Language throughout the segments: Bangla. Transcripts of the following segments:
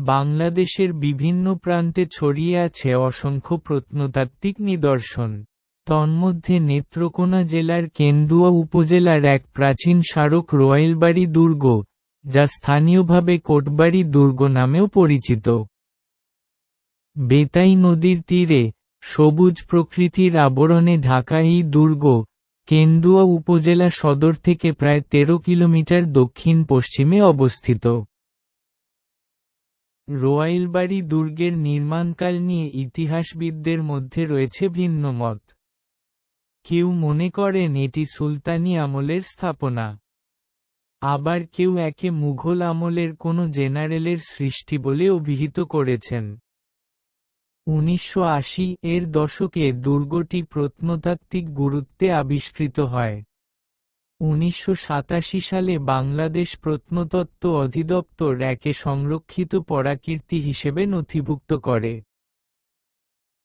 বাংলাদেশের বিভিন্ন প্রান্তে ছড়িয়ে আছে অসংখ্য প্রত্নতাত্ত্বিক নিদর্শন। তন্মধ্যে নেত্রকোনা জেলার কেন্দুয়া উপজেলার এক প্রাচীন স্মারক রোয়াইলবাড়ি দুর্গ, যা স্থানীয়ভাবে কোটবাড়ি দুর্গ নামেও পরিচিত। বেতাই নদীর তীরে সবুজ প্রকৃতির আবরণে ঢাকা এই দুর্গ, কেন্দুয়া উপজেলা সদর থেকে প্রায় ১৩ কিলোমিটার দক্ষিণ পশ্চিমে অবস্থিত। রোয়াইলবাড়ি দুর্গের নির্মাণকাল নিয়ে ইতিহাসবিদদের মধ্যে রয়েছে ভিন্ন মত। কেউ মনে করেন এটি সুলতানি আমলের স্থাপনা। আবার কেউ একে মুঘল আমলের কোনো জেনারেলের সৃষ্টি বলে অভিহিত করেছেন। উনিশশো আশি এর দশকে দুর্গটি প্রত্নতাত্ত্বিক গুরুত্বে আবিষ্কৃত হয়। উনিশশো সাতাশি সালে বাংলাদেশ প্রত্নতত্ত্ব অধিদপ্তর একে সংরক্ষিত পরাকীর্তি হিসেবে নথিভুক্ত করে।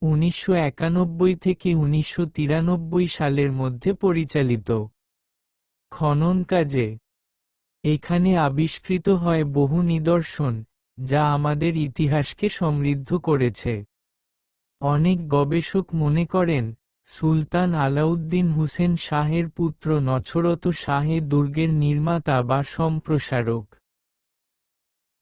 উনিশশো একানব্বই থেকে উনিশশো তিরানব্বই সালের মধ্যে পরিচালিত। খনন কাজে। এখানে আবিষ্কৃত হয় বহু নিদর্শন, যা আমাদের ইতিহাসকে সমৃদ্ধ করেছে। অনেক গবেষক মনে করেন সুলতান আলাউদ্দিন হুসেন শাহের পুত্র নছরত শাহে দুর্গের নির্মাতা বা সম্প্রসারক।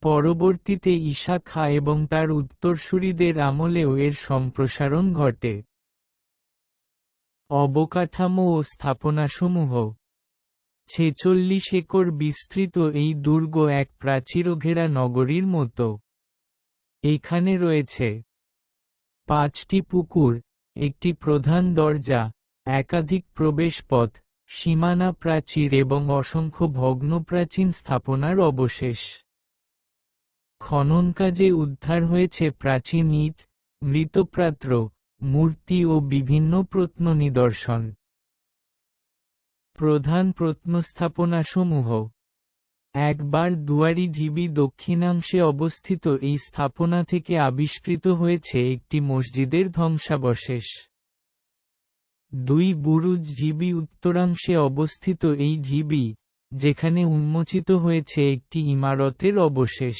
পরবর্তীতে ঈশা খা এবং তার উত্তরসূরিদের আমলেও এর সম্প্রসারণ ঘটে। অবকাঠামো ও স্থাপনাসমূহ। ছেচল্লিশ একর বিস্তৃত এই দুর্গ এক প্রাচীরঘেরা নগরীর মতো। এখানে রয়েছে পাঁচটি পুকুর একটি প্রধান দরজা, একাধিক প্রবেশপথ, সীমানা প্রাচীর এবং অসংখ্য ভগ্ন প্রাচীন স্থাপনার অবশেষ। খনন কাজে উদ্ধার হয়েছে প্রাচীন ইট, মৃতপ্রাত্র, মূর্তি ও বিভিন্ন প্রত্ন নিদর্শন প্রধান প্রত্নস্থাপনাসমূহ একবার দুয়ারি ঢিবি দক্ষিণাংশে অবস্থিত এই স্থাপনা থেকে আবিষ্কৃত হয়েছে একটি মসজিদের ধ্বংসাবশেষ। দুই বুরুজ ঢিবি উত্তরাংশে অবস্থিত এই ঢিবি, যেখানে উন্মোচিত হয়েছে একটি ইমারতের অবশেষ।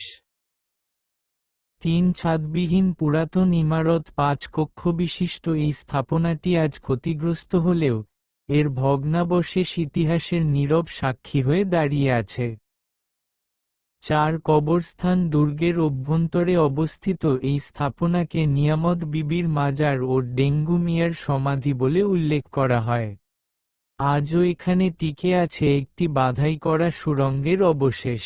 তিন ছাদবিহীন পুরাতন ইমারত পাঁচ কক্ষ বিশিষ্ট এই স্থাপনাটি আজ ক্ষতিগ্রস্ত হলেও, এর ভগ্নাবশেষ ইতিহাসের নীরব সাক্ষী হয়ে দাঁড়িয়ে আছে। চার কবরস্থান দুর্গের অভ্যন্তরে অবস্থিত এই স্থাপনাকে নিয়ামত বিবির মাজার ও ডেঙ্গু মিয়ার সমাধি বলে উল্লেখ করা হয়। আজও এখানে টিকে আছে একটি বাধাই করা সুরঙ্গের অবশেষ।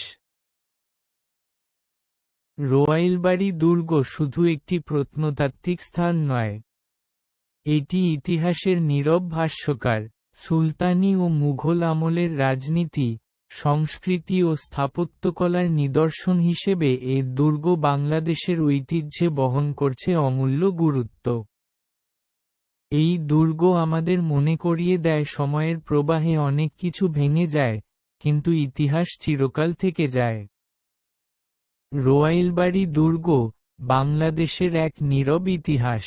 রোয়াইলবাড়ি দুর্গ শুধু একটি প্রত্নতাত্ত্বিক স্থান নয়, এটি ইতিহাসের নীরব ভাষ্যকার, সুলতানি ও মুঘল আমলের রাজনীতি সংস্কৃতি ও স্থাপত্যকলার নিদর্শন হিসেবে এ দুর্গ বাংলাদেশের ঐতিহ্যে বহন করছে অমূল্য গুরুত্ব। এই দুর্গ আমাদের মনে করিয়ে দেয় সময়ের প্রবাহে অনেক কিছু ভেঙে যায়, কিন্তু ইতিহাস চিরকাল থেকে যায়। রোয়াইলবাড়ি দুর্গ, বাংলাদেশের এক নীরব ইতিহাস।